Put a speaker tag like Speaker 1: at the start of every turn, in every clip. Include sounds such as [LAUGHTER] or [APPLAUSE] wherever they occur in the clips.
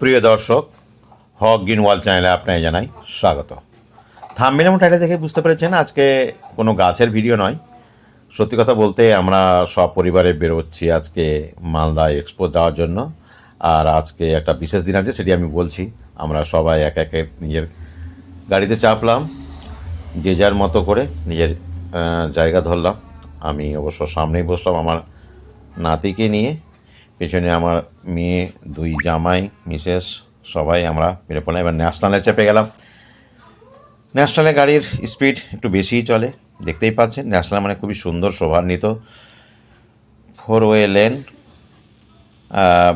Speaker 1: প্রিয় দর্শক, হক গিনওয়াল চ্যানেলে আপনাকে জানাই স্বাগত। থামবিল এবং টাইটেল দেখে বুঝতে পেরেছেন আজকে কোনো গাছের ভিডিও নয়। সত্যি কথা বলতে আমরা সব পরিবারে বেরোচ্ছি আজকে মালদা এক্সপো যাওয়ার জন্য। আর আজকে একটা বিশেষ দিন আছে, সেটি আমি বলছি। আমরা সবাই এক একে নিজের গাড়িতে চাপলাম, যে যার মতো করে নিজের জায়গা ধরলাম। আমি অবশ্য সামনেই বসলাম আমার নাতিকে নিয়ে। পেছনে আমার মেয়ে, দুই জামাই, মিসেস, সবাই আমরা বেরো পড়লাম। এবার ন্যাশনালে চেপে গেলাম। ন্যাশনালে গাড়ির স্পিড একটু বেশিই চলে, দেখতেই পাচ্ছেন। ন্যাশনাল মানে খুবই সুন্দর শোভান্বিত ফোর ওয়ে লেন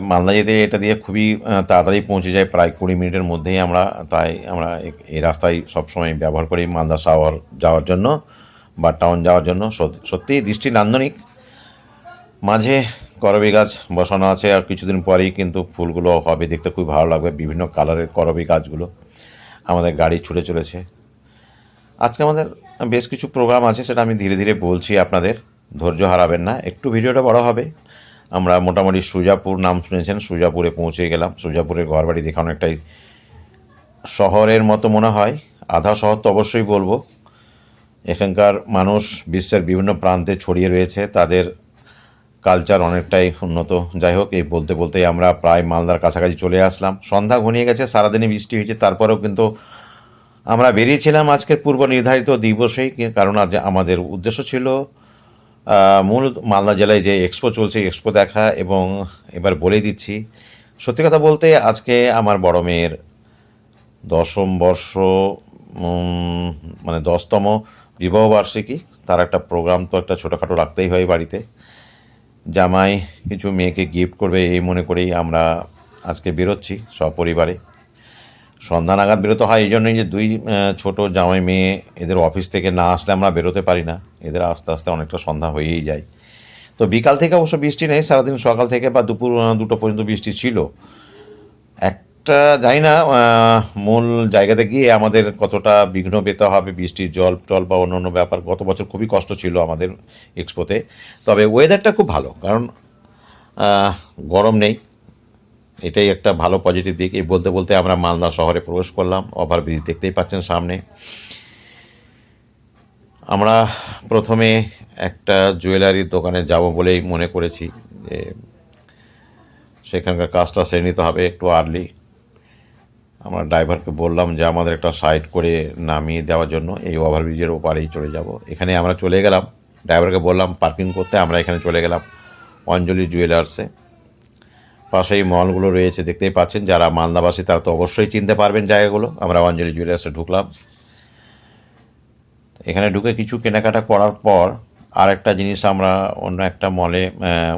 Speaker 1: মালদা যেতে এটা দিয়ে খুবই তাড়াতাড়ি পৌঁছে যায়। প্রায় কুড়ি মিনিটের মধ্যেই আমরা তাই আমরা এই রাস্তায় সবসময় ব্যবহার করি মালদা শহর যাওয়ার জন্য বা টাউন যাওয়ার জন্য। সত্যি- দৃষ্টি নান্দনিক। মাঝে করবি গাছ বসানো আছে আর কিছুদিন পরেই কিন্তু ফুলগুলো হবে। দেখতে খুব ভালো লাগবে, বিভিন্ন কালারের করবি গাছগুলো আমাদের গাড়ি ছুটে চলেছে। আজকে আমাদের বেশ কিছু প্রোগ্রাম আছে, সেটা আমি ধীরে ধীরে বলছি আপনাদের, ধৈর্য হারাবেন না। একটু ভিডিওটা বড় হবে। আমরা মোটামুটি সুজাপুর নাম শুনেছেন, সুজাপুরে পৌঁছে গেলাম। সুজাপুরের ঘরবাড়ি দেখে অনেকটাই শহরের মতো মনে হয়। আধা শহর তো অবশ্যই বলব। এখানকার মানুষ বিশ্বের বিভিন্ন প্রান্তে ছড়িয়ে রয়েছে, তাদের কালচার অনেকটাই উন্নত। যাই হোক, এই বলতে বলতেই আমরা প্রায় মালদার কাছাকাছি চলে আসলাম। সন্ধ্যা ঘনিয়ে গেছে সারাদিনে বৃষ্টি হয়েছে, তারপরেও কিন্তু আমরা বেরিয়েছিলাম আজকের পূর্ব নির্ধারিত দিবসেই, কারণ আমাদের উদ্দেশ্য ছিল মূল মালদা জেলায় যে এক্সপো চলছে এক্সপো দেখা এবং এবার বলে দিচ্ছি, সত্যি কথা বলতে আজকে আমার বড় মেয়ের দশম বর্ষ মানে দশতম বিবাহবার্ষিকী তার একটা প্রোগ্রাম তো একটা ছোটোখাটো রাখতেই হয় বাড়িতে। জামাই কিছু মেয়েকে গিফট করবে এই মনে করেই আমরা আজকে বেরোচ্ছি সপরিবারে। সন্ধ্যা নাগাদ বেরোতে হয়, এই জন্যই যে দুই ছোট জামাই মেয়ে এদের অফিস থেকে না আসলে আমরা বেরোতে পারি না। এদের আস্তে আস্তে অনেকটা সন্ধ্যা হয়েই যায়। তো বিকাল থেকে অবশ্য বৃষ্টি নেই, সারাদিন সকাল থেকে বা দুপুর দুটো পর্যন্ত বৃষ্টি ছিল। একটা জানি না মূল জায়গাতে গিয়ে আমাদের কতটা বিঘ্ন পেতে হবে, বৃষ্টির জল, টল বা অন্য অন্য ব্যাপার। গত বছর খুবই কষ্ট ছিল আমাদের এক্সপোতে তবে ওয়েদারটা খুব ভালো, কারণ গরম নেই। এটাই একটা ভালো পজিটিভ দিক। এই বলতে বলতে আমরা মালদা শহরে প্রবেশ করলাম ওভারব্রিজ দেখতেই পাচ্ছেন সামনে। আমরা প্রথমে একটা জুয়েলারির দোকানে যাব বলেই মনে করেছি যে, সেখানকার কাজটা সেরে নিতে হবে একটু আর্লি আমরা ড্রাইভারকে বললাম যে আমাদের একটা সাইড করে নামিয়ে দেওয়ার জন্য এই ওভারব্রিজের ওপারেই চলে যাব। এখানে আমরা চলে গেলাম। ড্রাইভারকে বললাম পার্কিং করতে। আমরা এখানে চলে গেলাম অঞ্জলি জুয়েলার্সে পাশেই মলগুলো রয়েছে, দেখতেই পাচ্ছেন। যারা মালদাবাসী, তারা তো অবশ্যই চিনতে পারবেন জায়গাগুলো। আমরা অঞ্জলি জুয়েলার্সে ঢুকলাম। এখানে ঢুকে কিছু কেনাকাটা করার পর আর একটা জিনিস আমরা অন্য একটা মলে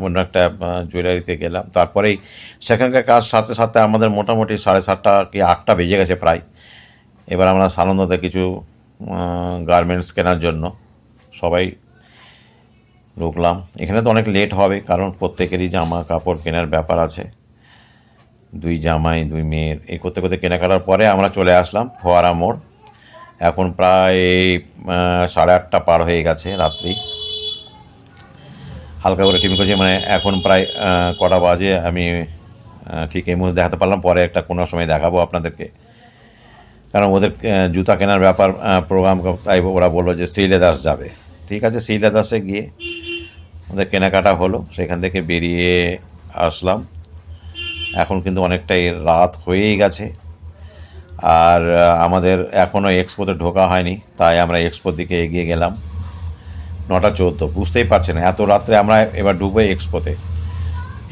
Speaker 1: অন্য একটা জুয়েলারিতে গেলাম। তারপরেই সেখানকার কাজ সাথে সাথে আমাদের মোটামুটি সাড়ে সাতটা কি আটটা বেজে গেছে প্রায়। এবার আমরা সানন্দতে কিছু গার্মেন্টস কেনার জন্য সবাই ঢুকলাম। এখানে তো অনেক লেট হবে, কারণ প্রত্যেকেরই জামা কাপড় কেনার ব্যাপার আছে। দুই জামাই, দুই মেয়ের, এই করতে করতে কেনাকাটার পরে আমরা চলে আসলাম ফোয়ারা মোড়। এখন প্রায় সাড়ে আটটা পার হয়ে গেছে রাত্রি। হালকা করে টিভি করছি মানে এখন প্রায় কটা বাজে, আমি ঠিক এই মুহূর্তে দেখাতে পারলাম, পরে একটা কোনো সময় দেখাবো আপনাদেরকে। কারণ ওদের জুতা কেনার ব্যাপার প্রোগ্রাম তাই ওরা বলল যে শ্রী লেদার্স যাবে। ঠিক আছে শ্রী লেদার্সে গিয়ে ওদের কেনাকাটা হলো, সেখান থেকে বেরিয়ে আসলাম। এখন কিন্তু অনেকটাই রাত হয়েই গেছে। আর আমাদের এখনও এক্সপোতে ঢোকা হয়নি, তাই আমরা এক্সপোর দিকে এগিয়ে গেলাম। নটা চোদ্দ, বুঝতেই পারছেন, এত রাত্রে আমরা এবার ঢুকবো এক্সপোতে।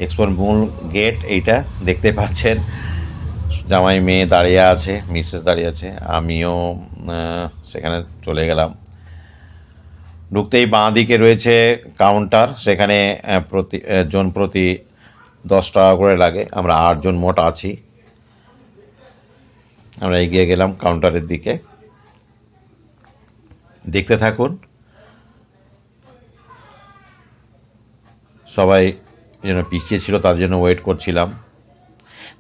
Speaker 1: এক্সপোর মূল গেট এইটা দেখতে পাচ্ছেন, জামাই মেয়ে দাঁড়িয়ে আছে, মিসেস দাঁড়িয়ে আছে, আমিও সেখানে চলে গেলাম। ঢুকতেই বাঁ দিকে রয়েছে কাউন্টার, সেখানে প্রতি জন প্রতি দশ টাকা করে লাগে, আমরা আটজন মোট আছি। আমরা এগিয়ে গেলাম কাউন্টারের দিকে। দেখতে থাকুন সবাই যেন পিছিয়ে ছিল তার জন্য ওয়েট করছিলাম।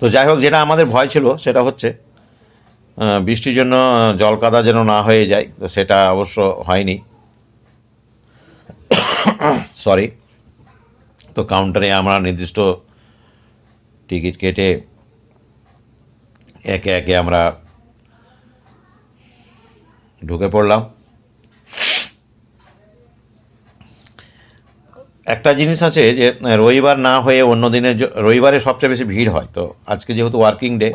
Speaker 1: তো যাই হোক যেটা আমাদের ভয় ছিল সেটা হচ্ছে বৃষ্টির জন্য আহ, জল কাদা যেন না হয়ে যায় তো সেটা অবশ্য হয়নি। [COUGHS] সরি তো কাউন্টারে আমরা নির্দিষ্ট টিকিট কেটে একে একে আমরা ঢুকে পড়লাম। একটা জিনিস আছে যে রবিবার না হয়ে অন্য দিনে রবিবারে সবচেয়ে বেশি ভিড় হয়। তো আজকে যেহেতু ওয়ার্কিং ডে,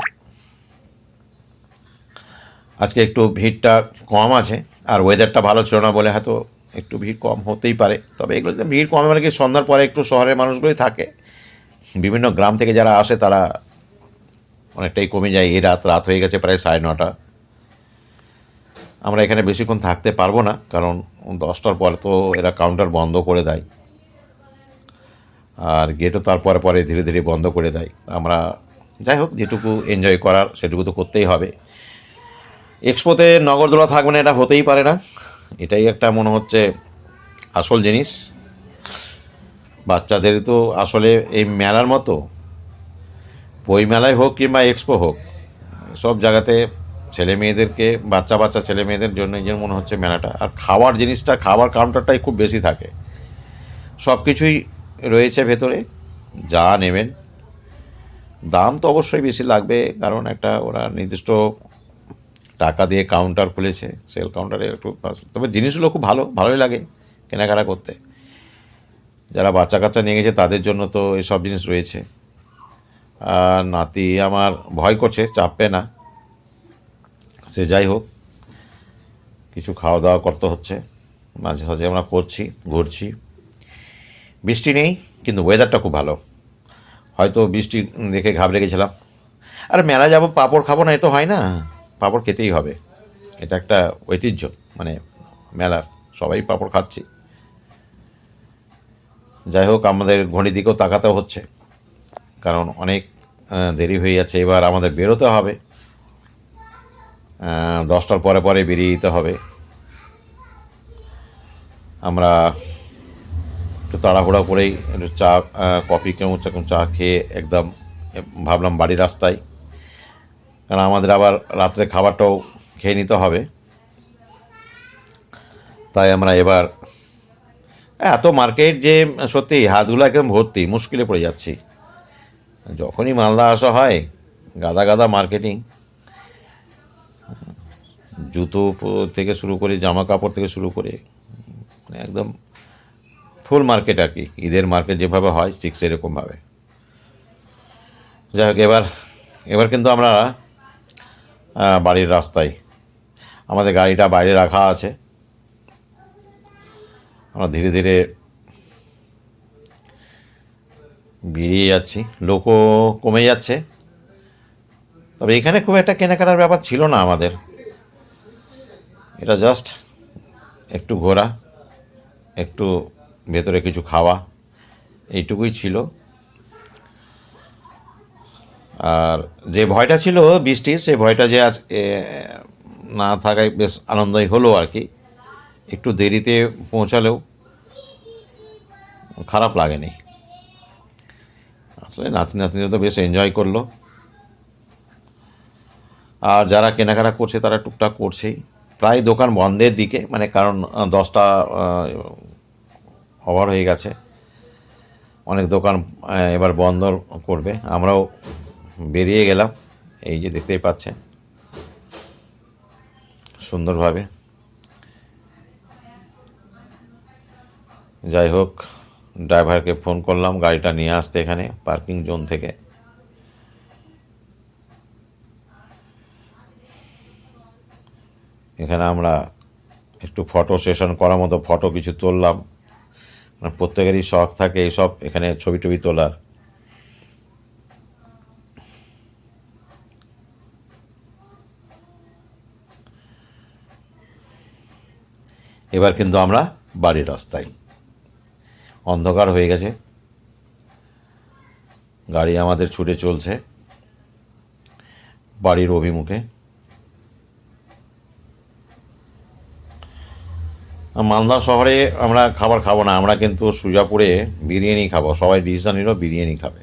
Speaker 1: আজকে একটু ভিড়টা কম আছে। আর ওয়েদারটা ভালো ছিল না বলে হয়তো একটু ভিড় কম হতেই পারে। তবে এগুলো ভিড় কম মানে কি সন্ধ্যার পরে একটু শহরের মানুষগুলোই থাকে। বিভিন্ন গ্রাম থেকে যারা আসে তারা অনেকটাই কমে যায়। এই রাত রাত হয়ে গেছে প্রায় সাড়ে নটা। আমরা এখানে বেশিক্ষণ থাকতে পারব না, কারণ দশটার পরে তো এরা কাউন্টার বন্ধ করে দেয়। আর গেটও তারপরে পরে ধীরে ধীরে বন্ধ করে দেয়। আমরা যাই হোক, যেটুকু এনজয় করার, সেটুকু তো করতেই হবে। এক্সপোতে নগরদোলা থাকবে না, এটা হতেই পারে না। এটাই একটা মনে হচ্ছে আসল জিনিস। বাচ্চাদের তো আসলে এই মেলার মতো বই মেলায় হোক কিংবা এক্সপো হোক, সব জায়গাতে ছেলে মেয়েদেরকে, বাচ্চা বাচ্চা ছেলে মেয়েদের জন্য যেন মনে হচ্ছে মেলাটা। আর খাওয়ার জিনিসটা খাবার কাউন্টারটাই খুব বেশি থাকে। সব কিছুই রয়েছে ভেতরে, যা নেবেন। দাম তো অবশ্যই বেশি লাগবে, কারণ একটা ওরা নির্দিষ্ট টাকা দিয়ে কাউন্টার খুলেছে সেল কাউন্টারে একটু তবে জিনিসগুলো খুব ভালো, ভালোই লাগে কেনাকাটা করতে। যারা বাচ্চা কাচ্চা নিয়ে গেছে, তাদের জন্য তো এসব জিনিস রয়েছে। আর নাতি আমার ভয় করছে, চাপবে না। সে যাই হোক, কিছু খাওয়া দাওয়া করতে হচ্ছে। মাঝে সাঝে আমরা করছি, ঘুরছি। বৃষ্টি নেই, কিন্তু ওয়েদারটা খুব ভালো। হয়তো বৃষ্টি দেখে ঘাবড়ে গেছিলাম। আর মেলা যাব, পাঁপড় খাব না, এ তো হয় না। পাঁপড় খেতেই হবে। এটা একটা ঐতিহ্য মানে মেলার, সবাই পাঁপড় খাচ্ছি। যাই হোক, আমাদের ঘড়ির দিকেও তাকাতে হচ্ছে। কারণ অনেক দেরি হয়ে যাচ্ছে, এবার আমাদের বেরোতে হবে। দশটার পরে পরে বেরিয়ে যেতে হবে। আমরা একটু তাড়াহুড়া করেই একটু চা কফি কেমন চা চা খেয়ে একদম ভাবলাম বাড়ির রাস্তায়। কারণ আমাদের আবার রাত্রে খাবারটাও খেয়ে নিতে হবে। তাই আমরা এবার এত মার্কেট যে, সত্যি হাতগুলো একদম ভর্তি, মুশকিলে পড়ে যাচ্ছি। যখনই মালদা আসা হয়, গাদা গাদা মার্কেটিং। জুতো থেকে শুরু করে, জামা কাপড় থেকে শুরু করে, একদম ফুল মার্কেট আর কি, ঈদের মার্কেট যেভাবে হয় ঠিক সেরকমভাবে। যাই হোক, এবার এবার কিন্তু আমরা বাড়ির রাস্তায়, আমাদের গাড়িটা বাইরে রাখা আছে। আমরা ধীরে ধীরে বেরিয়ে যাচ্ছি। লোকও কমে যাচ্ছে। তবে এখানে খুব একটা কেনাকাটার ব্যাপার ছিল না আমাদের। এটা জাস্ট একটু ঘোরা, একটু ভেতরে কিছু খাওয়া, এইটুকুই ছিল। আর যে ভয়টা ছিল বৃষ্টির, সেই ভয়টা যে আজ না থাকায় বেশ আনন্দই হলো আর কি। একটু দেরিতে পৌঁছালেও খারাপ লাগেনি। আসলে নাতি নাতনিরা তো বেশ এনজয় করল। আর যারা কেনাকাটা করছে তারা টুকটাক করছেই। প্রায় দোকান বন্ধের দিকে মানে কারণ দশটা ওভার হয়ে গেছে। অনেক দোকান এবার বন্ধ করবে। আমরাও বেরিয়ে গেলাম। এই যে দেখতেই পাচ্ছেন। সুন্দরভাবে। যাই হোক, ড্রাইভারকে ফোন করলাম, গাড়িটা নিয়ে আসতে এখানে, পার্কিং জোন থেকে। এখানে আমরা একটু ফটো সেশন করার মতো ফটো কিছু তুললাম। প্রত্যেকেরই শখ থাকে এইসব, এখানে ছবি টবি তোলার। এবার কিন্তু আমরা বাড়ির রাস্তায়। অন্ধকার হয়ে গেছে। গাড়ি আমাদের ছুটে চলছে। বাড়ির অভিমুখে। মালদা শহরে আমরা খাবার খাব না, আমরা কিন্তু সুজাপুরে বিরিয়ানি খাব, সবাই ডিসিশন নিল বিরিয়ানি খাবে।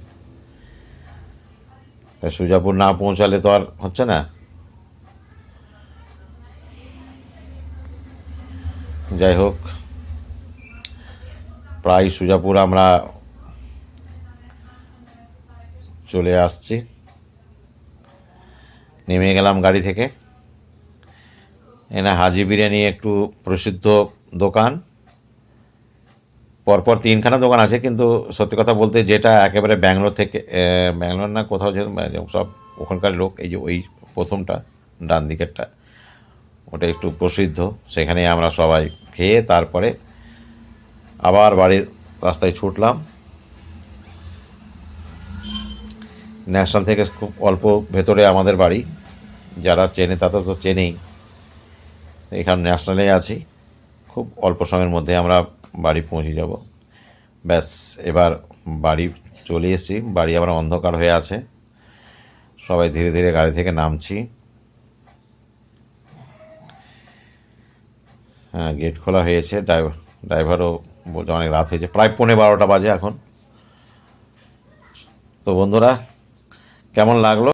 Speaker 1: তাই সুজাপুর না পৌঁছালে তো আর হচ্ছে না। যাই হোক, প্রায় সুজাপুর আমরা চলে আসছি। নেমে গেলাম গাড়ি থেকে। এনা হাজি বিরিয়ানি একটু প্রসিদ্ধ দোকান। পরপর তিনখানা দোকান আছে, কিন্তু সত্যি কথা বলতে যেটা একেবারে ব্যাঙ্গালোর থেকে ব্যাঙ্গালোর না কোথাও যে সব ওখানকার লোক, এই যে ওই প্রথমটা, ডান দিকেরটা, ওটা একটু প্রসিদ্ধ। সেখানে আমরা সবাই খেয়ে তারপরে আবার বাড়ির রাস্তায় ছুটলাম। ন্যাশনাল থেকে খুব অল্প ভেতরে আমাদের বাড়ি। যারা চেনে তারা তো চেনেই। এখানে ন্যাশনালে আছি। খুব অল্প সময়ের মধ্যে আমরা বাড়ি পৌঁছে যাব। ব্যাস, এবার বাড়ি চলে এসেছি। বাড়ি আমরা অন্ধকার হয়ে আছে। সবাই ধীরে ধীরে গাড়ি থেকে নামছি। হ্যাঁ গেট খোলা হয়েছে। ড্রাইভার ড্রাইভারও বলছে অনেক রাত হয়েছে। প্রায় পৌনে বারোটা বাজে এখন। তো বন্ধুরা, কেমন লাগল?